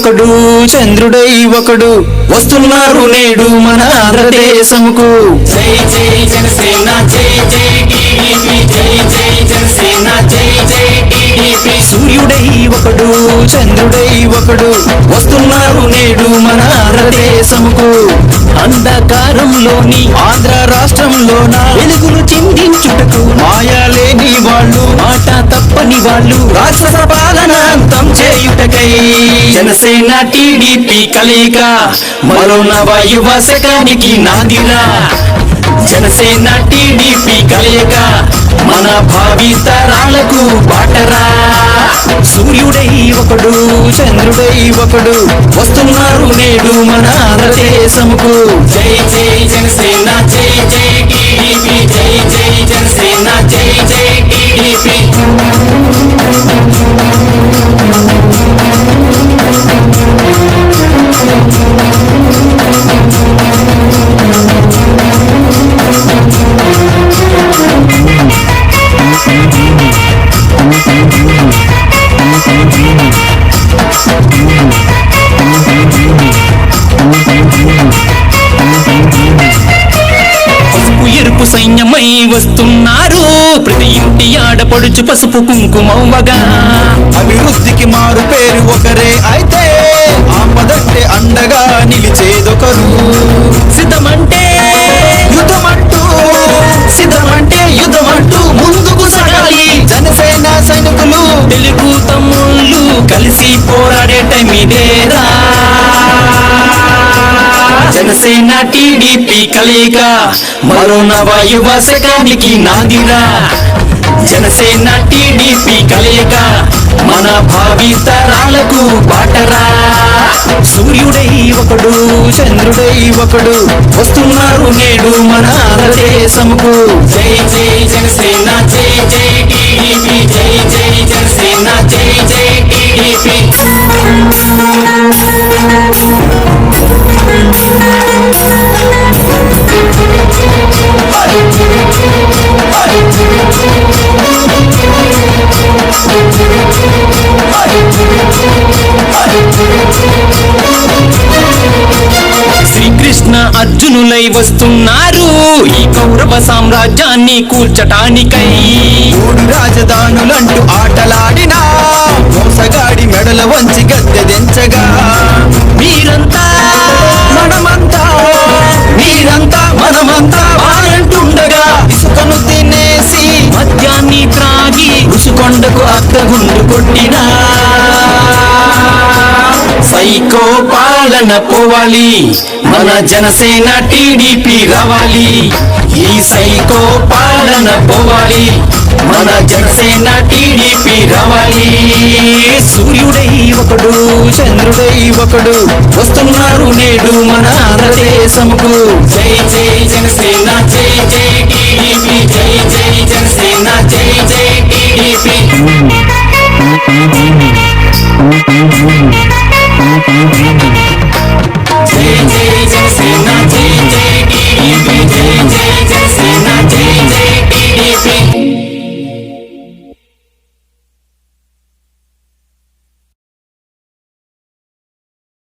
ఒకడు చంద్రుడై ఒకడు వస్తున్నారు నేడు మన ఆంధ్రదేశముకు. జై జై జనసేన జై జై టీడీపీ జై జై జనసేన జై జై టీడీపీ. సూర్యుడై ఒకడు చంద్రుడై ఒకడు వస్తున్నారు నేడు మన ఆంధ్రదేశముకు. అంధకారంలోని ఆంధ్ర రాష్ట్రంలోన వెలుగులు చిందించుటకు మాయాలేని వాళ్ళు మాట తప్పని వాళ్ళు రాక్షస పాలన అంతం చేయుటకై. జనసేన టీడీపీ కలయిక మరో నవ యువ శకానికి నాదిరా జనసేన టీడీపీ కలయిక మన భావి తరాలకు బాటరా. సూర్యుడై ఒకడు చంద్రుడై ఒకడు వస్తున్నారు నేడు మన ఆంధ్రదేశముకు. జై జై జనసేన జై జై టీడీపీ జై జై జనసేన జై ఎరుపు సైన్యమై వస్తున్నారు. ప్రతి ఇంటి ఆడపడుచు పసుపు కుంకుమవ్వగా. అభివృద్ధికి మారు పేరు ఒకరే అయితే ఆపదంటే అండగా నిలిచేదొకరు. పోరాడే జనసేన టీడీపీ కలిక మరో నవ యువ శకానికి నాదిరా. జనసేన టీడీపీ కలియక మన భావి తరాలకు బాటరా. సూర్యుడై ఒకడు చంద్రుడై ఒకడు వస్తున్నారు నేడు మన ఆంధ్రదేశముకు. జై జై జనసేన జై. శ్రీకృష్ణ అర్జునులై వస్తున్నారు. ఈ కౌరవ సామ్రాజ్యాన్ని కూల్చటానికై. మూడు రాజధానులంటూ ఆటలాడినా మోసగాడి మెడల వంచి గద్దె దించగా. మీరంతా మనమంతా మీరంతా మనమంతా అద్దగుండు కొట్టినా. సైకో పాలన పోవాలి. మన జనసేన టీడీపీ రావాలి. ఈ సైకో పాలన పోవాలి. మన జనసేన టీడీపీ రావాలి. సూర్యుడై ఒకడు చంద్రుడై ఒకడు వస్తున్నారు నేడు మన ఆంధ్రదేశముకు. జై జై జనసేన జై జై టీడీపీ జై జై